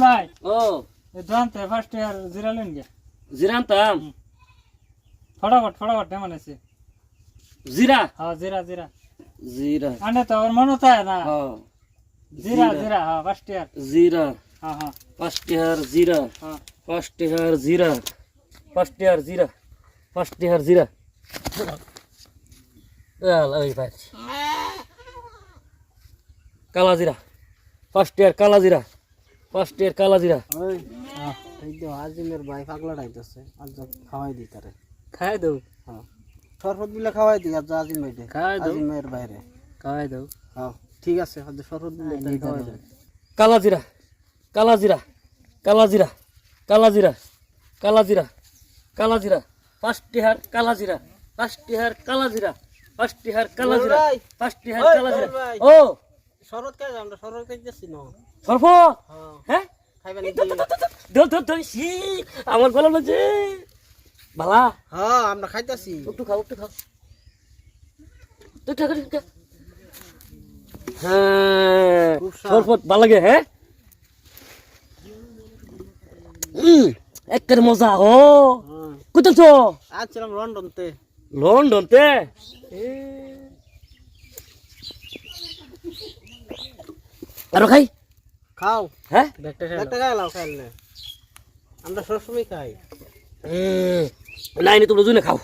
ভাই ও জানতে first year জিরা লেন গে জিরানতাম ফটাফট ফটাফট কেমন আছে জিরা হ্যাঁ জিরা জিরা জিরা আনে তো ওর মনে থাকে না হ্যাঁ জিরা জিরা। হ্যাঁ ফার্স্ট ইয়ার জিরা হ্যাঁ হ্যাঁ ফার্স্ট ইয়ার জিরা হ্যাঁ ফার্স্ট ইয়ার জিরা ফার্স্ট ইয়ার জিরা ফার্স্ট ইয়ার জিরা ওই ভাই কালা জিরা ফার্স্ট ইয়ার কালা জিরা ফার্স্ট ইয়ার কালা জিরা ওই এই তো আজিমের ভাই পাগলা ডাইতেছে আজ যা খাওয়াই দি তারে। খাই হ্যাঁ। বিলে খাওয়াই আজ আজিম ভাই খাওয়াই দাও। আজিমের বাইরে খাই দাও হ্যাঁ ঠিক আছে আজ বিলে খাওয়াই ফার্স্ট ইয়ার ফার্স্ট ইয়ার কালা ফার্স্ট ইয়ার ইয়ার। ও শরবত খাই আমরা শরবত খাইতেছি না? সর্ব হ্যাঁ? খাইবা সি আমার গলা লাগছে বালা। হ্যাঁ আমরা খাইতেছি। একটু খাও একটু খাও। তো টাকা টাকা হ্যাঁ। সরবত ভালো লাগে হ্যাঁ? একটা মজা ও। হ্যাঁ। কোথাও তো আসছিলাম লন্ডনতে। লন্ডন আরও খাই? খাও। হ্যাঁ? আমরা সবসময় খাই। হুম, না এনে তোমরা দুজনে খাও।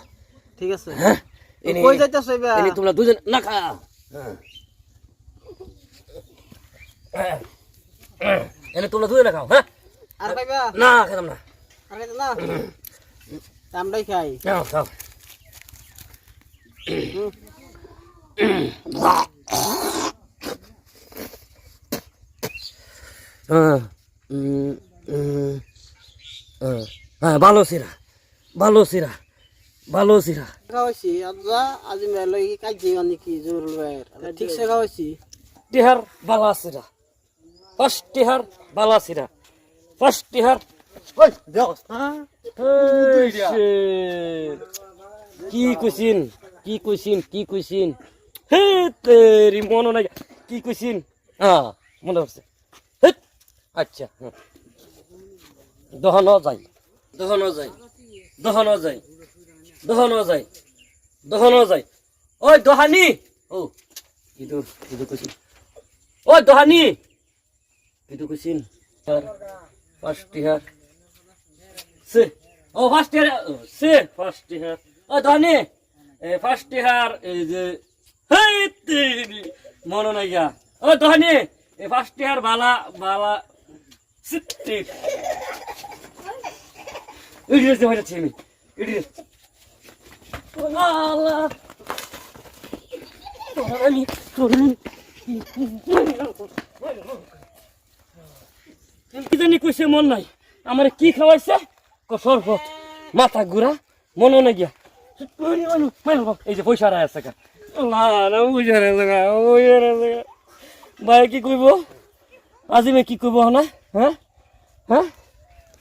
ঠিক আছে। হ্যাঁ? এনে কই যাইতেছ এবার? এনে তোমরা দুজন না খা। হ্যাঁ। হ্যাঁ। হ্যাঁ। এনে তোমরা দুজনে খাও হ্যাঁ? আর খাইবা? না খেতাম না। আর না? আমরাই খাই। নাও খাও। হ্যাঁ ভালো সিরা ভালো সিরা ভালো সিরা। খাওয়াইছি আজা আজি মেলই কাজি মানে কি জরুল ভাইয়ের ঠিকছে খাওয়াইছি? টিহার বালা সিরা ফার্স্ট টিহার বালা সিরা ফার্স্ট টিহার ওই যাও এই shit. কি কইছিন কি হে তেরি মনে নাই কি কইছিন হ্যাঁ মনে পড়ছে। হে আচ্ছা দহন যাই দহন যাই দহন যাই দহন যাই দহন যাই ওই দহানি! ও ইদুর ইদুর কইছিন। ওই দহানি! ইদুর কইছিন আর ফার্স্ট ইয়ার সে, ও সে ফার্স্ট ইয়ার ও দহানি! ফার্স্ট ইয়ার মনে নাই ও দহানি! ফার্স্ট ইয়ার বালা বালা সিটি ইডিয়স দে হইছে আমি তোরানি কি জানি কইছে মন নাই, আমার কি খাওয়াইছে? কসরফত মাথা ঘুরা, মনে নাই গিয়া। এই যে পয়সা রায় আছে না না কি কইব? আজিমে কি কইব না হ্যাঁ হ্যাঁ